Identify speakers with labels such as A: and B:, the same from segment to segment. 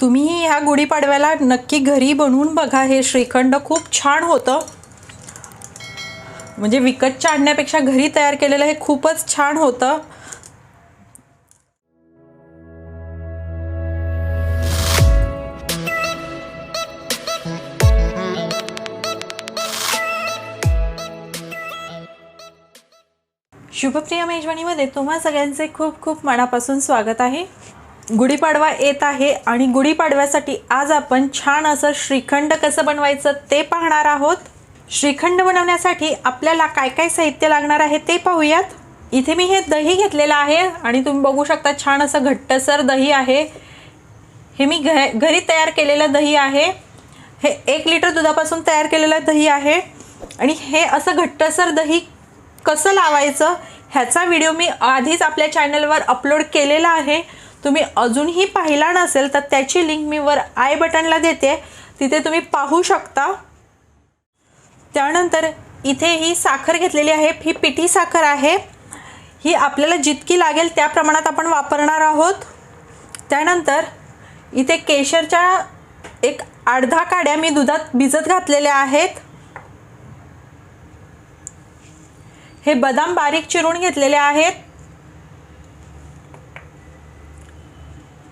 A: तुम्ही ह्या गुढीपाडव्याला नक्की घरी बनवून बघा. हे श्रीखंड खूप छान होतं. म्हणजे विकतच्या आणण्यापेक्षा घरी तयार केलेलं हे खूपच छान होतं. शुभप्रिया मेजवानीमध्ये तुम्हा सगळ्यांचे खूप खूप मनापासून स्वागत आहे. गुढीपाडवा येत आहे आणि गुढीपाडव्यासाठी आज आपण छान असं श्रीखंड कसं बनवायचं ते पाहणार आहोत. श्रीखंड बनवण्यासाठी आपल्याला काय काय साहित्य लागणार आहे ते पाहूयात. इथे मी हे दही घेतलेलं आहे आणि तुम्ही बघू शकता छान असं घट्टसर दही आहे. हे मी घ घरी तयार केलेलं दही आहे. हे एक लिटर दुधापासून तयार केलेलं दही आहे. आणि हे असं घट्टसर दही कसं लावायचं ह्याचा व्हिडिओ मी आधीच आपल्या चॅनलवर अपलोड केलेला आहे. तुम्ही अजूनही पाहिला नसेल तर त्याची लिंक मी वर आय बटनला देते. तिथे तुम्ही पाहू शकता. त्यानंतर इथे ही साखर घेतलेली आहे. ही पिठी साखर आहे. ही आपल्याला जितकी लागेल त्या प्रमाणात आपण वापरणार आहोत. त्यानंतर इथे केशरच्या एक अर्धा काड्या मी दुधात भिजत घातलेल्या आहेत. हे बदाम बारीक चिरून घेतलेले आहेत.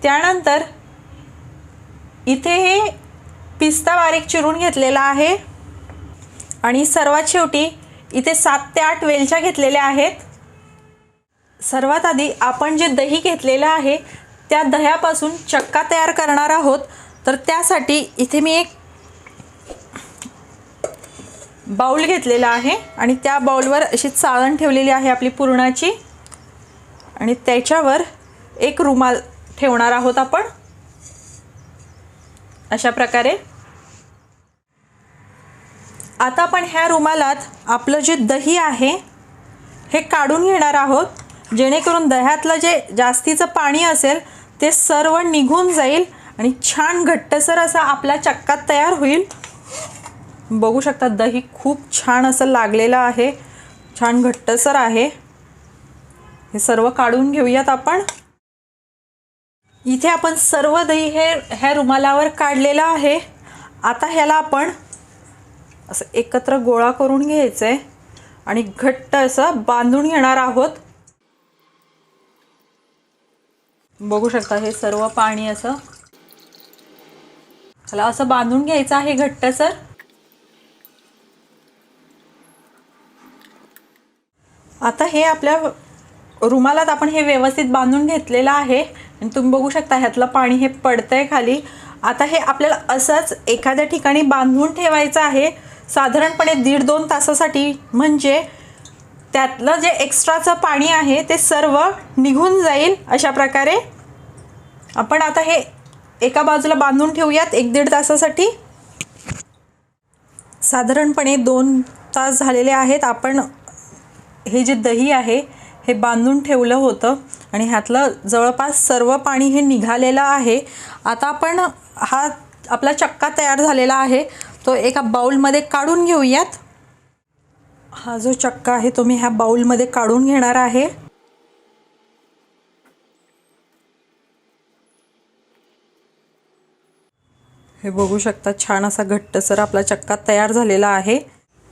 A: त्यानंतर इथे हे पिस्ता बारीक चिरून घेतलेला आहे. आणि सर्वात शेवटी इथे सात ते आठ वेलच्या घेतलेल्या आहेत. सर्वात आधी आपण जे दही घेतलेलं आहे त्या दह्यापासून चक्का तयार करणार आहोत. तर त्यासाठी इथे मी एक बाऊल घेतलेला आहे आणि त्या बाऊलवर अशी चाळण ठेवलेली आहे आपली पुरणाची. आणि त्याच्यावर एक रुमाल ठेवणार आहोत आपण. अशा प्रकारे. आता आपण ह्या रुमालात आपलं जे दही आहे हे काढून घेणार आहोत. जेणेकरून दह्यातलं जे जास्तीचं पाणी असेल ते सर्व निघून जाईल आणि छान घट्टसर असा आपला चक्का तयार होईल. बघू शकता दही खूप छान असं लागलेलं आहे. छान घट्टसर आहे. हे सर्व काढून घेऊयात आपण. इथे आपण सर्व दही हे ह्या रुमालावर काढलेलं आहे. आता ह्याला आपण असं एकत्र गोळा करून घ्यायचं आहे आणि घट्ट असं बांधून घेणार आहोत. बघू शकता हे सर्व पाणी असं. ह्याला असं बांधून घ्यायचं आहे घट्ट सर. आता हे आपल्या रुमालात आपण हे व्यवस्थित बांधून घेतलेलं आहे. आणि तुम्ही बघू शकता ह्यातलं पाणी हे पडतंय खाली. आता हे आपल्याला असंच एखाद्या ठिकाणी बांधून ठेवायचं आहे साधारणपणे दीड दोन तासासाठी. म्हणजे त्यातलं जे एक्स्ट्राचं पाणी आहे ते सर्व निघून जाईल अशा प्रकारे. आपण आता हे एका बाजूला बांधून ठेवूयात एक दीड तासासाठी. साधारणपणे दोन तास झालेले आहेत आपण हे जे दही आहे हे बांधून ठेवलं होतं आणि ह्यातलं जवळपास सर्व पाणी हे निघालेलं आहे. आता आपण हा आपला चक्का तयार झालेला आहे. तो एका बाऊलमध्ये काढून घेऊयात. हा जो चक्का आहे तो मी ह्या बाऊलमध्ये काढून घेणार आहे. हे बघू शकता छान असा घट्टसर आपला चक्का तयार झालेला आहे.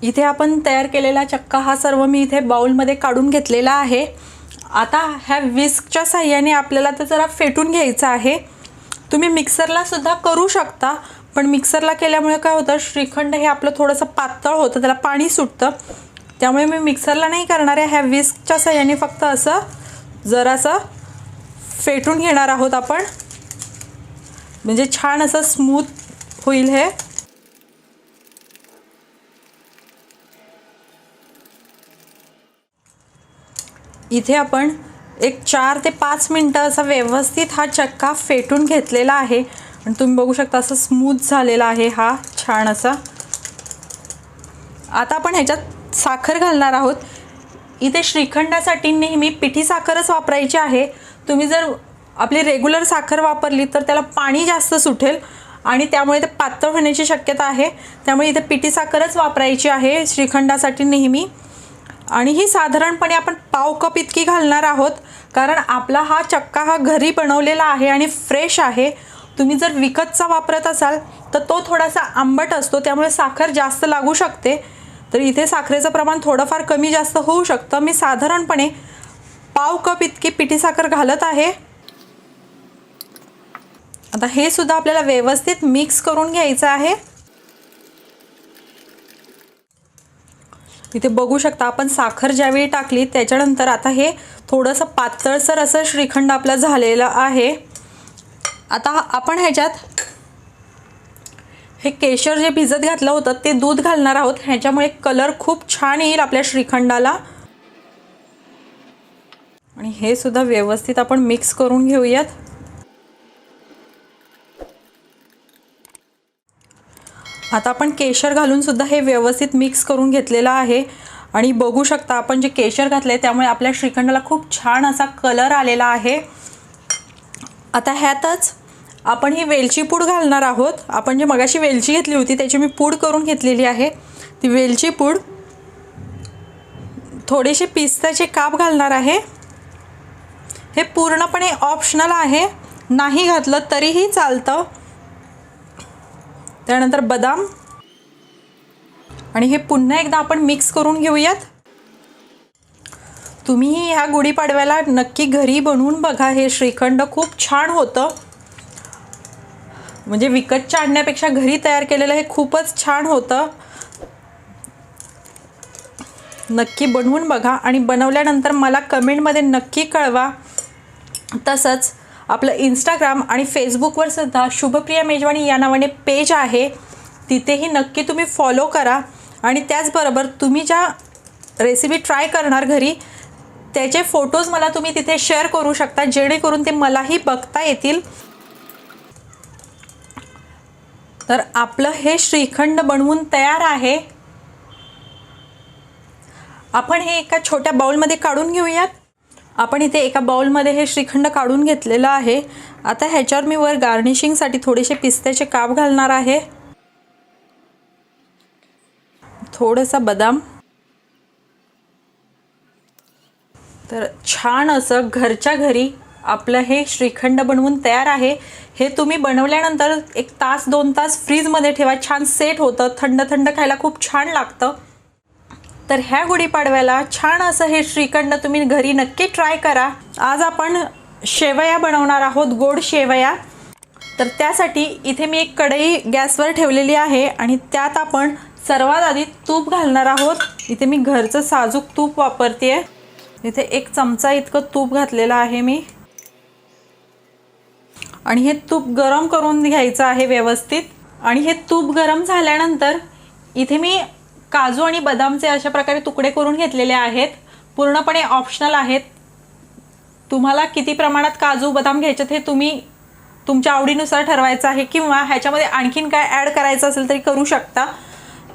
A: इथे आपण तयार केलेला चक्का हा सर्व मी इथे बाउलमध्ये काढून घेतलेला आहे. आता ह्या विस्कच्या साह्याने आपल्याला तर जरा फेटून घ्यायचं आहे. तुम्ही मिक्सरलासुद्धा करू शकता पण मिक्सरला केल्यामुळे काय होतं श्रीखंड हे आपलं थोडंसं पातळ होतं त्याला पाणी सुटतं. त्यामुळे मी मिक्सरला नाही करणार आहे. ह्या विस्कच्या साह्याने फक्त असं जरासं फेटून घेणार आहोत आपण. म्हणजे छान असं स्मूथ होईल हे. इथे आपण एक चार ते पाच मिनटं असा व्यवस्थित हा चक्का फेटून घेतलेला आहे. आणि तुम्ही बघू शकता असं स्मूथ झालेला आहे हा छान असा आता आपण ह्याच्यात साखर घालणार आहोत. इथे श्रीखंडासाठी नेहमी पिठी साखरच वापरायची आहे. तुम्ही जर आपली रेग्युलर साखर वापरली तर त्याला पाणी जास्त सुटेल आणि त्यामुळे ते पातळ होण्याची शक्यता आहे. त्यामुळे इथे पिठी साखरच वापरायची आहे. श्रीखंडासाठी नेहमी आणि ही साधारणपणे आपण पाव कप इतकी घालणार आहोत. कारण आपला हा चक्का हा घरी बनवलेला आहे आणि फ्रेश आहे. तुम्ही जर विकतचा वापरत असाल तर तो थोडासा आंबट असतो त्यामुळे साखर जास्त लागू शकते. तर इथे साखरेचं प्रमाण थोडंफार कमी जास्त होऊ शकतं. मी साधारणपणे पाव कप इतकी पिठी साखर घालत आहे. आता हे सुद्धा आपल्याला व्यवस्थित मिक्स करून घ्यायचं आहे. तिथे बघू शकता आपण साखर ज्यावेळी टाकली त्याच्यानंतर आता हे थोडंसं पातळसर असं श्रीखंड आपलं झालेलं आहे. आता आपण ह्याच्यात हे केशर जे भिजत घातलं होतं ते दूध घालणार आहोत. ह्याच्यामुळे कलर खूप छान येईल आपल्या श्रीखंडाला. आणि हे सुद्धा व्यवस्थित आपण मिक्स करून घेऊयात. आता आपण केशर घालून सुद्धा हे व्यवस्थित मिक्स करून घेतलेलं आहे. आणि बघू शकता आपण जे केशर घातले त्यामुळे आपल्या श्रीखंडाला खूप छान असा कलर आलेला आहे. आता ह्यातच आपण ही वेलची पूड घालणार आहोत. आपण जे मगाशी वेलची घेतली होती त्याची मी पूड करून घेतलेली आहे. ती वेलची पूड थोडेसे पिस्ताचे काप घालणार आहे. हे पूर्णपणे ऑप्शनल आहे. नाही घातलं तरीही चालतं. त्यानंतर बदाम. आणि हे पुन्हा एकदा आपण मिक्स करून घेऊयात. तुम्ही ह्या गुढीपाडव्याला नक्की घरी बनवून बघा. हे श्रीखंड खूप छान होतं. म्हणजे विकतच्या आणण्यापेक्षा घरी तयार केलेलं हे खूपच छान होतं. नक्की बनवून बघा. आणि बनवल्यानंतर मला कमेंटमध्ये नक्की कळवा. तसंच आपलं इंस्टाग्राम आणि फेसबुकवर सुद्धा शुभप्रिया मेजवानी या नावाने पेज आहे. तिथेही नक्की तुम्ही फॉलो करा. आणि त्याचबरोबर तुम्ही ज्या रेसिपी ट्राय करणार घरी त्याचे फोटोज मला तुम्ही तिथे शेअर करू शकता जेणेकरून ते मलाही बघता येतील. तर आपलं हे श्रीखंड बनवून तयार आहे. आपण हे एका छोट्या बाउलमध्ये काढून घेऊयात. आपण इथे एका बाउलमध्ये हे श्रीखंड काढून घेतलेलं आहे. आता ह्याच्यावर मी वर गार्निशिंगसाठी थोडेसे पिस्त्याचे काप घालणार आहे. थोडंसं बदाम. तर छान असं घरच्या घरी आपलं हे श्रीखंड बनवून तयार आहे. हे तुम्ही बनवल्यानंतर एक तास दोन तास फ्रीजमध्ये ठेवा. छान सेट होतं. थंड थंड खायला खूप छान लागतं. तर ह्या गुढीपाडव्याला छान असं हे श्रीखंड तुम्ही घरी नक्की ट्राय करा. आज आपण शेवया बनवणार आहोत गोड शेवया. तर त्यासाठी इथे मी एक कढई गॅसवर ठेवलेली आहे आणि त्यात आपण सर्वात आधी तूप घालणार आहोत. इथे मी घरचं साजूक तूप वापरते इथे एक चमचा इतकं तूप घातलेलं आहे मी. आणि हे तूप गरम करून घ्यायचं आहे व्यवस्थित. आणि हे तूप गरम झाल्यानंतर इथे मी काजू आणि बदामचे अशा प्रकारे तुकडे करून घेतलेले आहेत. पूर्णपणे ऑप्शनल आहेत. तुम्हाला किती प्रमाणात काजू बदाम घ्यायचेत हे तुम्ही तुमच्या आवडीनुसार ठरवायचं आहे किंवा ह्याच्यामध्ये आणखीन काय ॲड करायचं असेल तरी करू शकता.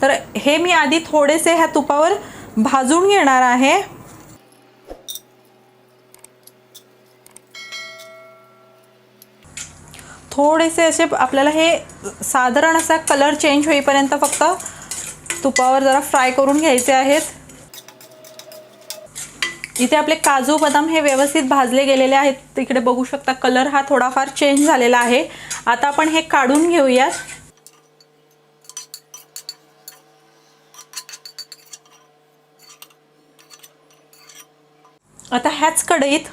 A: तर हे मी आधी थोडेसे ह्या तुपावर भाजून घेणार आहे. थोडेसे असे आपल्याला हे साधारण असा कलर चेंज होईपर्यंत फक्त तुपावर जरा फ्राय करून घ्यायचे आहेत. इथे आपले काजू बदाम हे व्यवस्थित भाजले गेलेले आहेत. तिकडे बघू शकता कलर हा थोडाफार चेंज झालेला आहे. आता आपण हे काढून घेऊयात. आता ह्याच कढईत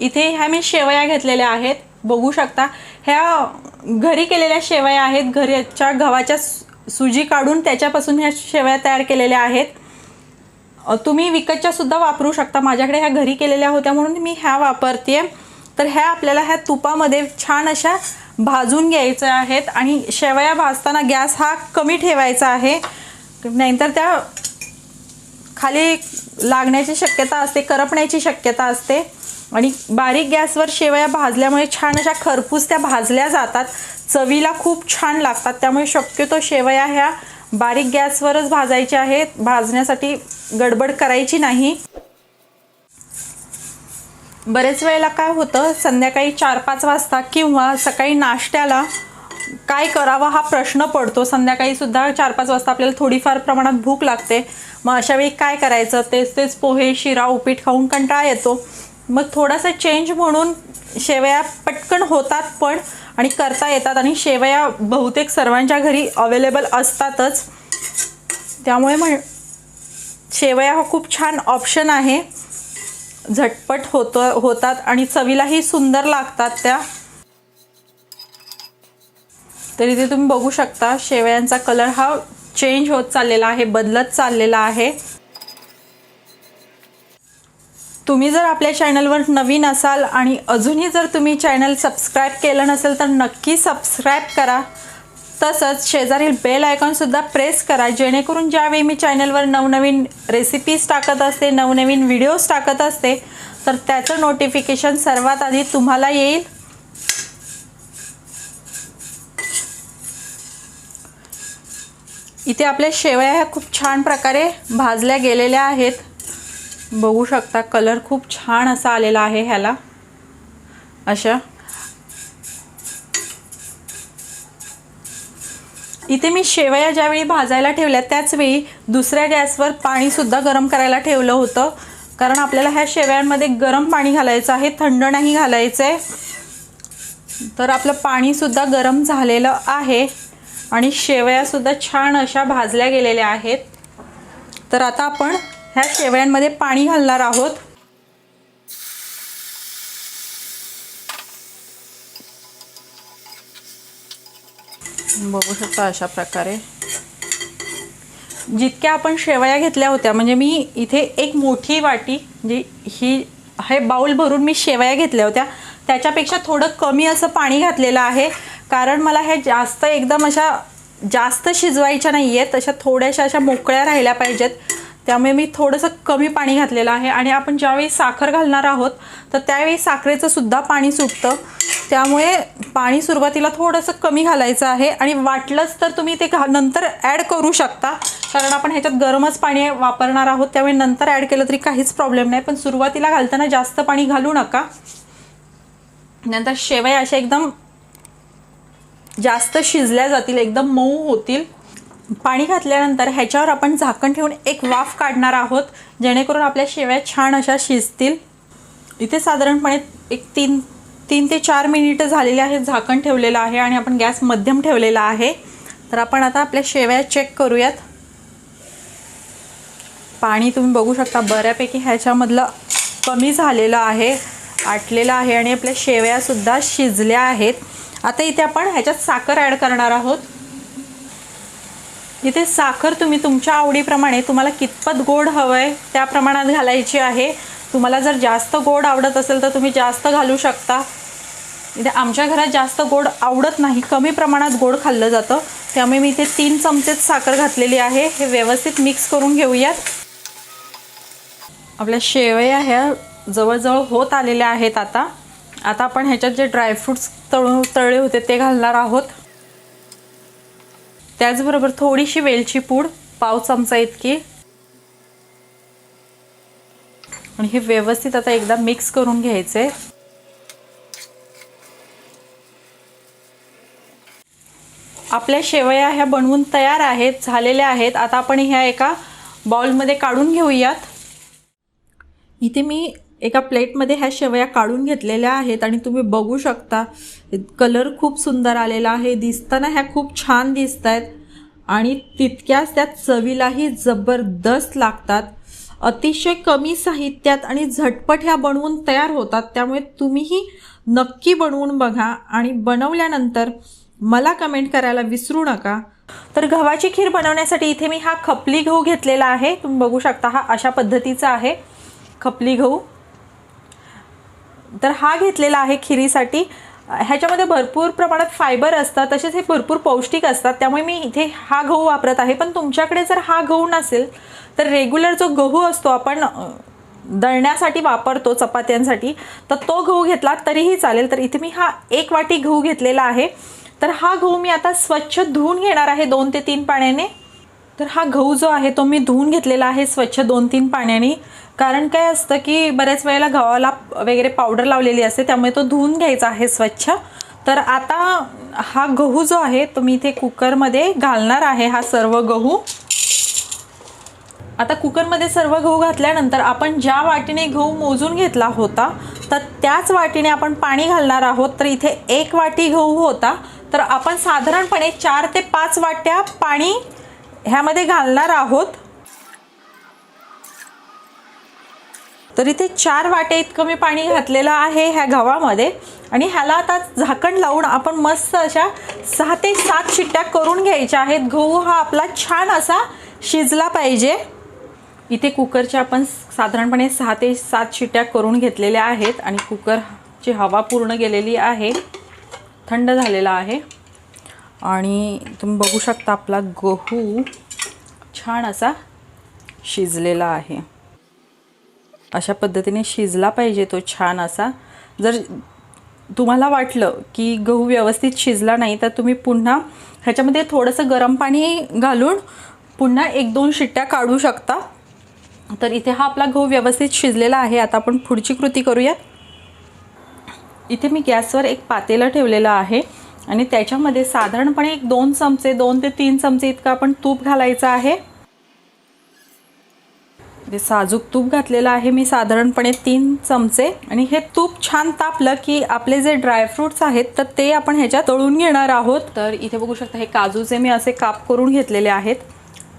A: इथे ह्या मी शेवया घेतलेल्या आहेत. बघू शकता ह्या घरी केलेल्या शेवया आहेत. घरच्या गव्हाच्या सुजी काढून त्याच्यापासून ह्या शेवया तयार केलेल्या आहेत. तुम्ही विकतच्या सुद्धा वापरू शकता. माझ्याकडे ह्या घरी केलेल्या होत्या म्हणून मी ह्या वापरते तर ह्या आपल्याला ह्या तुपामध्ये छान अशा भाजून घ्यायच्या आहेत आणि शेवया भाजताना गॅस हा कमी ठेवायचा आहे. नाहीतर त्या खाली लागण्याची शक्यता असते करपण्याची शक्यता असते. आणि बारीक गॅसवर शेवया भाजल्यामुळे छान अशा खरपूस त्या भाजल्या जातात. चवीला खूप छान लागतात. त्यामुळे शक्यतो शेवया ह्या बारीक गॅसवरच भाजायच्या आहेत. भाजण्यासाठी गडबड करायची नाही. बरेच वेळेला काय होतं संध्याकाळी चार पाच वाजता किंवा सकाळी नाश्त्याला काय करावा हा प्रश्न पडतो. संध्याकाळी सुद्धा चार पाच वाजता आपल्याला थोडीफार प्रमाणात भूक लागते. मग अशावेळी काय करायचं? तेच तेच पोहे शिरा उपीट खाऊन कंटाळा येतो. मग थोडासा चेंज म्हणून शेवया पटकन होतात पण आणि करता येतात आणि शेवया बहुतेक सर्वांच्या घरी अवेलेबल असतातच. त्यामुळे म्हण शेवया हा खूप छान ऑप्शन आहे. झटपट होतो होतात आणि चवीलाही सुंदर लागतात त्या. तरी ते तुम्ही बघू शकता शेवयांचा कलर हा चेंज होत चाललेला आहे बदलत चाललेला आहे. तुम्ही जर आपल्या चॅनलवर नवीन असाल आणि अजूनही जर तुम्ही चॅनल सबस्क्राईब केलं नसेल तर नक्की सबस्क्राईब करा. तसंच शेजारील बेल आयकॉनसुद्धा प्रेस करा. जेणेकरून ज्यावेळी मी चॅनलवर नवनवीन रेसिपीज टाकत असते नवनवीन व्हिडिओज टाकत असते तर त्याचं नोटिफिकेशन सर्वात आधी तुम्हाला येईल. इथे आपल्या शेवया ह्या खूप छान प्रकारे भाजल्या गेलेल्या आहेत. बघू शकता. कलर खूप छान असा आलेला आहे ह्याला. अशा. इथे मी शेवया ज्यावेळी भाजायला ठेवल्या त्याचवेळी दुसऱ्या गॅसवर पाणीसुद्धा गरम करायला ठेवलं होतं. कारण आपल्याला ह्या शेवयांमध्ये गरम पाणी घालायचं आहे थंड नाही घालायचं आहे तर आपलं पाणीसुद्धा गरम झालेलं आहे. आणि शेवयासुद्धा छान अशा भाजल्या गेलेल्या आहेत. तर आता आपण ह्या शेवयांमध्ये पाणी घालणार आहोत. बघू शकता अशा प्रकारे. जितक्या आपण शेवया घेतल्या होत्या म्हणजे मी इथे एक मोठी वाटी जी ही हे बाऊल भरून मी शेवया घेतल्या होत्या. त्याच्यापेक्षा थोडं कमी असं पाणी घातलेलं आहे. कारण मला हे जास्त एकदम अशा जास्त शिजवायच्या नाही आहेत तशा थोड्याशा अशा मोकळ्या राहिल्या पाहिजेत. त्यामुळे मी थोडंसं कमी पाणी घातलेलं आहे आणि आपण ज्यावेळी साखर घालणार आहोत तर त्यावेळी साखरेचं सुद्धा पाणी सुटतं. त्यामुळे पाणी सुरुवातीला थोडंसं कमी घालायचं आहे आणि वाटलंच तर तुम्ही ते घा नंतर ॲड करू शकता. कारण आपण ह्याच्यात गरमच पाणी वापरणार आहोत त्यामुळे नंतर ॲड केलं तरी काहीच प्रॉब्लेम नाही. पण सुरुवातीला घालताना जास्त पाणी घालू नका. नंतर शेवया अशा एकदम जास्त शिजल्या जातील एकदम मऊ होतील. पाणी घातल्यानंतर ह्याच्यावर आपण झाकण ठेवून एक वाफ काढणार आहोत जेणेकरून आपल्या शेवया छान अशा शिजतील. इथे साधारणपणे एक तीन तीन ते चार मिनिटं झालेली आहेत झाकण ठेवलेलं आहे आणि आपण गॅस मध्यम ठेवलेला आहे. तर आपण आता आपल्या शेवया चेक करूयात. पाणी तुम्ही बघू शकता बऱ्यापैकी ह्याच्यामधलं कमी झालेलं आहे आटलेलं आहे आणि आपल्या शेवयासुद्धा शिजल्या आहेत. आता इथे आपण ह्याच्यात साखर ॲड करणार आहोत. इथे साखर तुम्ही तुमच्या आवडीप्रमाणे तुम्हाला कितपत गोड हवं आहे त्या प्रमाणात घालायची आहे. तुम्हाला जर जास्त गोड आवडत असेल तर तुम्ही जास्त घालू शकता. इथे आमच्या घरात जास्त गोड आवडत नाही कमी प्रमाणात गोड खाल्लं जातं. त्यामुळे मी इथे तीन चमचेच साखर घातलेली आहे. हे व्यवस्थित मिक्स करून घेऊयात. आपल्या शेवया ह्या जवळजवळ होत आलेल्या आहेत आता. आता आपण ह्याच्यात जे ड्रायफ्रूट्स तळून तळले होते ते घालणार आहोत. त्याचबरोबर थोडीशी वेलची पूड पाव चमचा इतकी. आणि हे व्यवस्थित आता एकदा मिक्स करून घ्यायचे. आपल्या शेवया ह्या बनवून तयार आहेत झालेल्या आहेत. आता आपण ह्या एका बाउलमध्ये काढून घेऊयात. इथे मी एका प्लेटमध्ये ह्या शेवया काढून घेतलेल्या आहेत आणि तुम्ही बघू शकता कलर खूप सुंदर आलेला आहे दिसताना ह्या खूप छान दिसत आहेत आणि तितक्याच त्या चवीलाही जबरदस्त लागतात. अतिशय कमी साहित्यात आणि झटपट ह्या बनवून तयार होतात त्यामुळे तुम्हीही नक्की बनवून बघा आणि बनवल्यानंतर मला कमेंट करायला विसरू नका. तर गव्हाची खीर बनवण्यासाठी इथे मी हा खपली गहू घेतलेला आहे. तुम्ही बघू शकता हा अशा पद्धतीचा आहे. खपली गहू. तर हा घेतलेला आहे खिरीसाठी. ह्याच्यामध्ये भरपूर प्रमाणात फायबर असतात तसेच हे भरपूर पौष्टिक असतात त्यामुळे मी इथे हा गहू वापरत आहे. पण तुमच्याकडे जर हा गहू नसेल तर रेग्युलर जो गहू असतो आपण दळण्यासाठी वापरतो चपात्यांसाठी तर तो गहू घेतला तरीही चालेल. तर इथे मी हा एक वाटी गहू घेतलेला आहे. तर हा गहू मी आता स्वच्छ धुवून घेणार आहे दोन ते तीन पाण्याने. तर हा गहू जो आहे तो मी धुवून घेतलेला आहे स्वच्छ दोन तीन पाण्याने. कारण काय असतं की बऱ्याच वेळेला गव्हाला वगैरे पावडर लावलेली असते त्यामुळे तो धुवून घ्यायचा आहे स्वच्छ. तर आता हा गहू जो आहे तो मी इथे कुकरमध्ये घालणार आहे हा सर्व गहू. आता कुकरमध्ये सर्व गहू घातल्यानंतर आपण ज्या वाटीने गहू मोजून घेतला होता तर त्याच वाटीने आपण पाणी घालणार आहोत. तर इथे एक वाटी गहू होता तर आपण साधारणपणे चार ते पाच वाट्या पाणी ह्यामध्ये घालणार आहोत. तर इथे चार वाटे इतकं मी पाणी घातलेलं आहे ह्या गव्हामध्ये. आणि ह्याला आता झाकण लावून आपण मस्त अशा सहा ते सात शिट्ट्या करून घ्यायच्या आहेत. गहू हा आपला छान असा शिजला पाहिजे. इथे कुकरच्या आपण साधारणपणे सहा ते सात शिट्ट्या करून घेतलेल्या आहेत आणि कुकरची हवा पूर्ण गेलेली आहे. थंड झालेला आहे. आणि तुम्ही बघू शकता आपला गहू छान असा शिजलेला आहे. अशा पद्धतीने शिजला पाहिजे तो छान असा. जर तुम्हाला वाटलं की गहू व्यवस्थित शिजला नाही तर तुम्ही पुन्हा ह्याच्यामध्ये थोडंसं गरम पाणी घालून पुन्हा एक दोन शिट्ट्या काढू शकता. तर इथे हा आपला गहू व्यवस्थित शिजलेला आहे. आता आपण पुढची कृती करूया. इथे मी गॅसवर एक पातेलं ठेवलेलं आहे आणि त्याच्यामध्ये साधारणपणे एक दोन चमचे दोन ते तीन चमचे इतकं आपण तूप घालायचं आहे. ते साजूक तूप घातलेलं आहे. मी साधारणपणे तीन चमचे आणि हे तूप छान तापलं की आपले जे ड्रायफ्रूट्स आहेत तर ते आपण ह्याच्यात तळून घेणार आहोत. तर इथे बघू शकता हे काजूचे मी असे काप करून घेतलेले आहेत.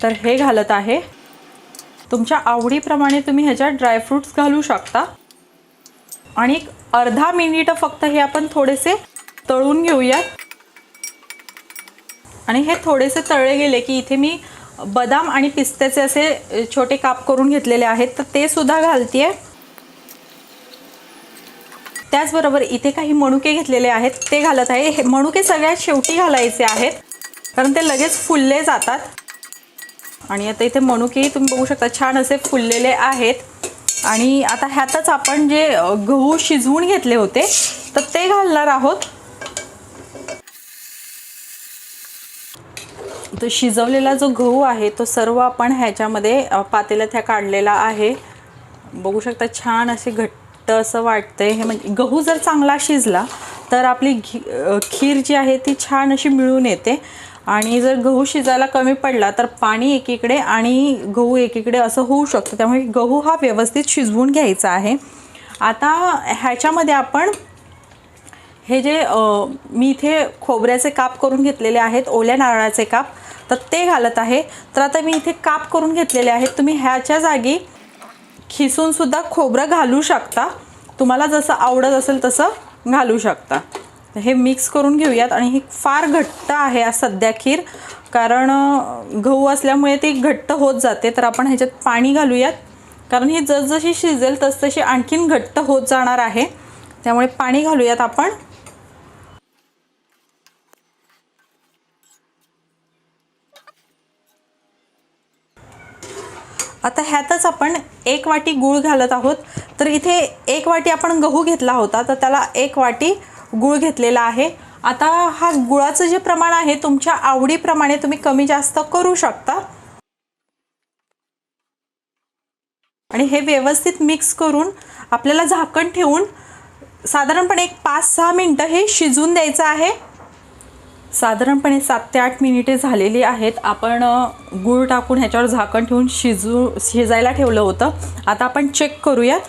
A: तर हे घालत आहे. तुमच्या आवडीप्रमाणे तुम्ही ह्याच्यात ड्रायफ्रूट्स घालू शकता. आणि एक अर्धा मिनिट फक्त हे आपण थोडेसे तळून घेऊयात. आणि हे थोडेसे तळले गेले की इथे मी बदाम आणि पिस्त्याचे असे छोटे काप करून घेतलेले आहेत तर ते सुद्धा घालते त्याचबरोबर इथे काही मणुके घेतलेले आहेत ते घालत आहे. हे मणुके सगळ्यात शेवटी घालायचे आहेत कारण ते लगेच फुलले जातात. आणि आता इथे मणुकेही तुम्ही बघू शकता छान असे फुललेले आहेत. आणि आता ह्यातच आपण जे गहू शिजवून घेतले होते तर ते घालणार आहोत. तो शिजवलेला जो गहू आहे तो सर्व आपण ह्याच्यामध्ये पातेल्यात ह्या काढलेला आहे. बघू शकता छान असे घट्ट असं वाटतंय. हे म्हणजे गहू जर चांगला शिजला तर आपली घी खीर जी आहे ती छान अशी मिळून येते. आणि जर गहू शिजायला कमी पडला तर पाणी एकीकडे आणि गहू एकीकडे असं होऊ शकतं. त्यामुळे गहू हा व्यवस्थित शिजवून घ्यायचा आहे. आता ह्याच्यामध्ये आपण हे जे मी इथे खोबऱ्याचे काप करून घेतलेले आहेत ओल्या नारळाचे काप. तर ते घालत आहे. तर आता मी इथे काप करून घेतलेले आहेत. तुम्ही ह्याच्या जागी खिसूनसुद्धा खोबरं घालू शकता. तुम्हाला जसं आवडत असेल तसं घालू शकता. हे मिक्स करून घेऊयात आणि ही फार घट्ट आहे सध्या खीर. कारण गहू असल्यामुळे ती घट्ट होत जाते. तर आपण ह्याच्यात पाणी घालूयात. कारण ही जसजशी शिजेल तसतशी आणखीन घट्ट होत जाणार आहे. त्यामुळे पाणी घालूयात आपण. आता ह्यातच आपण एक वाटी गूळ घालत आहोत. तर इथे एक वाटी आपण गहू घेतला होता तर त्याला एक वाटी गूळ घेतलेला आहे. आता हा गुळाचं जे प्रमाण आहे तुमच्या आवडीप्रमाणे तुम्ही कमी जास्त करू शकता. आणि हे व्यवस्थित मिक्स करून आपल्याला झाकण ठेवून साधारणपणे एक पाच सहा मिनटं हे शिजून द्यायचं आहे. साधारणपणे सात ते आठ मिनिटे झालेली आहेत. आपण गूळ टाकून ह्याच्यावर झाकण ठेवून शिजू शिजायला ठेवलं होतं. आता आपण चेक करूयात.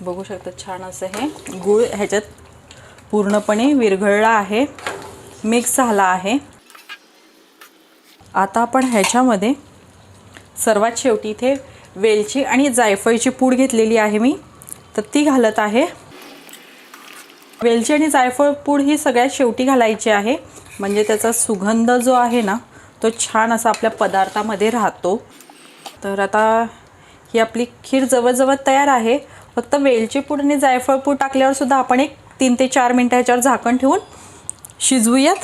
A: बघू शकता छान असं हे गूळ ह्याच्यात पूर्णपणे विरघळला आहे. मिक्स झाला आहे. आता आपण ह्याच्यामध्ये सर्वात शेवटी इथे वेलची आणि जायफळची पूड घेतलेली आहे मी. तर ती घालत आहे. वेलची आणि जायफळ पूड ही सगळ्यात शेवटी घालायची आहे. म्हणजे त्याचा सुगंध जो आहे ना तो छान असा आपल्या पदार्थामध्ये राहतो. तर आता ही आपली खीर जवळजवळ तयार आहे. फक्त वेलची पूड आणि जायफळ पूड टाकल्यावर सुद्धा आपण एक तीन ते चार मिनटं ह्याच्यावर झाकण ठेवून शिजवूयात.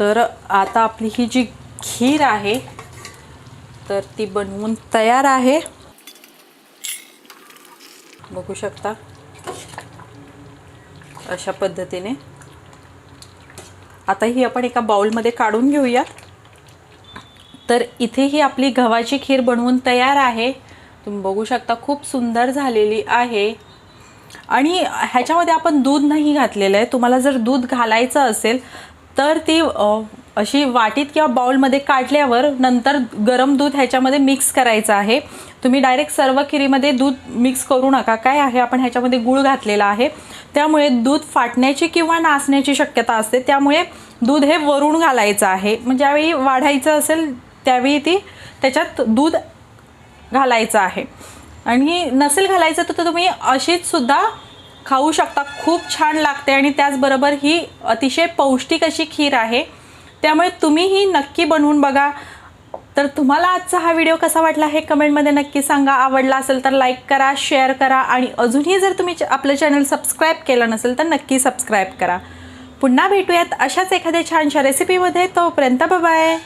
A: तर आता आपली ही जी खीर आहे तर ती बनवून तयार आहे. बघू शकता. अशा पद्धतीने. आता ही आपण एका बाउलमध्ये काढून घेऊयात. तर इथे ही आपली गव्हाची खीर बनवून तयार आहे. तुम्ही बघू शकता खूप सुंदर झालेली आहे. आणि ह्याच्यामध्ये आपण दूध नाही घातलेलं आहे. तुम्हाला जर दूध घालायचं असेल तर ती अशी वाटीत किंवा बाउलमध्ये काढल्यावर नंतर गरम दूध ह्याच्यामध्ये मिक्स करायचं आहे. तुम्ही डायरेक्ट सर्व खिरीमध्ये दूध मिक्स करू नका. काय आहे? आपण ह्याच्यामध्ये गूळ घातलेला आहे. त्यामुळे दूध फाटण्याची किंवा नासण्याची शक्यता असते. त्यामुळे दूध हे वरून घालायचं आहे. म्हणजे ज्यावेळी वाढायचं असेल त्यावेळी ती त्याच्यात दूध घालायचं आहे. आणि नसेल घालायचं तर तुम्ही अशीच सुद्धा खाऊ शकता. खूप छान लागते आणि त्याचबरोबर ही अतिशय पौष्टिक अशी खीर आहे. त्यामुळे तुम्हीही नक्की बनवून बघा. तर तुम्हाला आजचा हा व्हिडिओ कसा वाटला हे कमेंटमध्ये नक्की सांगा. आवडला असेल तर लाईक करा शेअर करा आणि अजूनही जर तुम्ही आपलं चॅनल सबस्क्राईब केलं नसेल तर नक्की सबस्क्राईब करा. पुन्हा भेटूयात अशाच एखाद्या छानशा रेसिपीमध्ये तोपर्यंत बाय